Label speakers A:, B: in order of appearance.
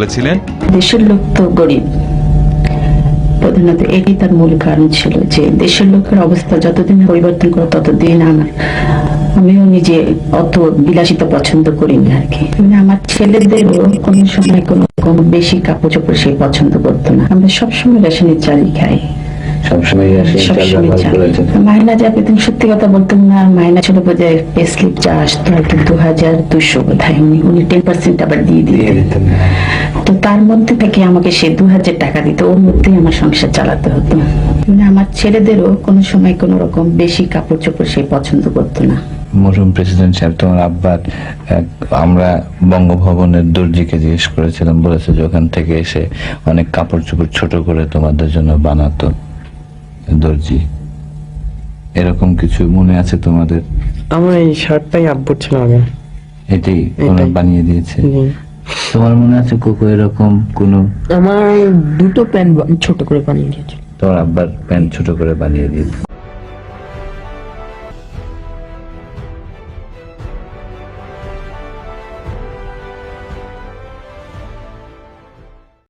A: বলেছিলেন
B: দেশের লোক তো গরিব। প্রধানত এটি তার মূল কারণ ছিল যে দেশের লোকের অবস্থা যতদিন পরিবর্তন করে ততদিন আমার, আমিও নিজে অত বিলাসিতা পছন্দ করি না আর কি। মানে আমার ছেলেদেরও কোনো সময় কোনো বেশি কাপড় চোপড় সে পছন্দ করতো না। আমরা সবসময় রেশনের চালই খাই।
C: সবসময় আসে চাল
B: সবসময়
C: ব্যবহার
B: চাল।
C: করেছেন
B: মাইনা যা পেতেন সত্যি কথা বলতাম না মাইনা ছিল বোধ পে স্লিপ যা আসতো হয়তো দু হাজার দুশো বোধ হয় উনি উনি টেন পার্সেন্ট আবার দিয়ে
C: দিয়ে
B: দিতেন
C: দিতেন
B: তো তার মধ্যে থেকে আমাকে সে দু হাজার টাকা দিত ওর মধ্যেই আমার সংসার চালাতে হতো। মানে আমার ছেলেদেরও কোনো সময় কোনো রকম বেশি কাপড় চোপড় সে পছন্দ করতো না।
C: মরুম প্রেসিডেন্ট সাহেব তোমার আব্বার আমরা বঙ্গভবনের দর্জিকে জিজ্ঞেস করেছিলাম বলেছে যে ওখান থেকে এসে অনেক কাপড় চোপড় ছোট করে তোমাদের জন্য বানাতো। দর্জি এরকম কিছু মনে আছে তোমাদের?
D: আমার এই শার্টটাই আব্বুর ছিল আগে।
C: এটাই। বানিয়ে দিয়েছে? তোমার মনে আছে কোকো এরকম কোন?
E: আমার দুটো প্যান্ট ছোট করে বানিয়ে দিয়েছে।
C: তোমার আব্বার প্যান্ট ছোট করে বানিয়ে দিয়েছে।